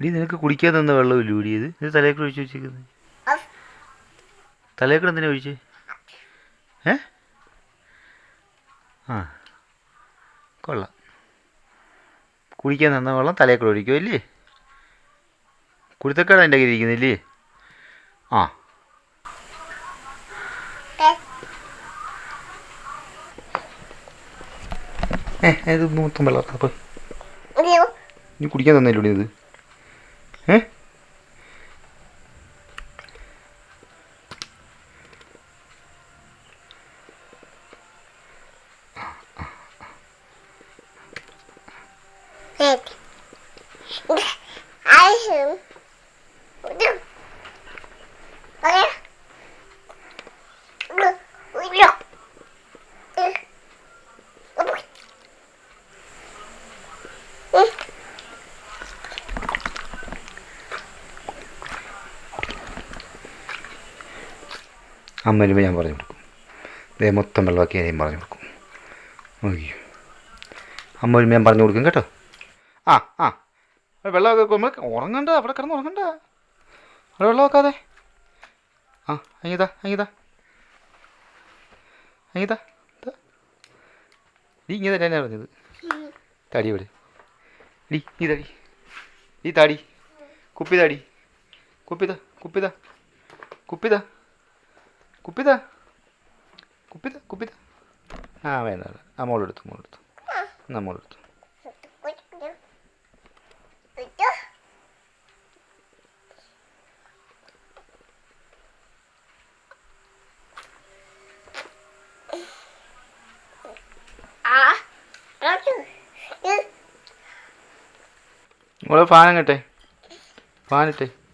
എടി നിനക്ക് കുടിക്കാൻ തന്ന വെള്ളമില്ല കൂടി ഇത് ഇത് തലേക്കൂടെ ഒഴിച്ച് വെച്ചേക്കുന്നത് തലേക്കൂടെ എന്തിനാ ഒഴിച്ചേ? ഏ? ആ. കൊള്ളാം. കുടിക്കാൻ തന്ന വെള്ളം തലേക്കൂടെ ഒഴിക്കും അല്ലേ കുടുത്തക്കട എന്റെ കയ്യിൽ ഇരിക്കുന്നില്ലേ ആ. ഏ. ഇത് മൊത്തം വെള്ളം പോയി. നീ കുടിക്കാൻ തന്നല്ലേ ഇത്? Huh? I him. Okay. അമ്മ വരുമ്പോൾ ഞാൻ പറഞ്ഞു കൊടുക്കും. ദേ മൊത്തം വെള്ളമാക്കി ഞാൻ പറഞ്ഞു കൊടുക്കും. അയ്യോ അമ്മ വരുമ്പോൾ ഞാൻ പറഞ്ഞു കൊടുക്കും കേട്ടോ. ആ ആ. വെള്ളമൊക്കെ നമ്മൾ ഉറങ്ങണ്ട അവിടെ കിടന്ന് ഉറങ്ങണ്ട. അവിടെ വെള്ളം വെക്കാതെ. ആ അങ്ങിതാ അങ്ങിതാ. അങ്ങിതാ നീ ഇങ്ങനെ തന്നെ പറഞ്ഞത്. തടി ഇവിടെ ഡി ഈ തടി. ഈ താടി. കുപ്പി താടി. കുപ്പിതാ കുപ്പിതാ. കുപ്പിതാ. കുപ്പിതാ. കുപ്പിത കുപ്പിത. ആ വേണ്ട വേണ്ട. ആ മോളെടുത്തു മോളെടുത്തു. എന്നാ മോളെടുത്തു. മോളെ ഫാൻ അങ്ങട്ടെ ഇട്ടേ.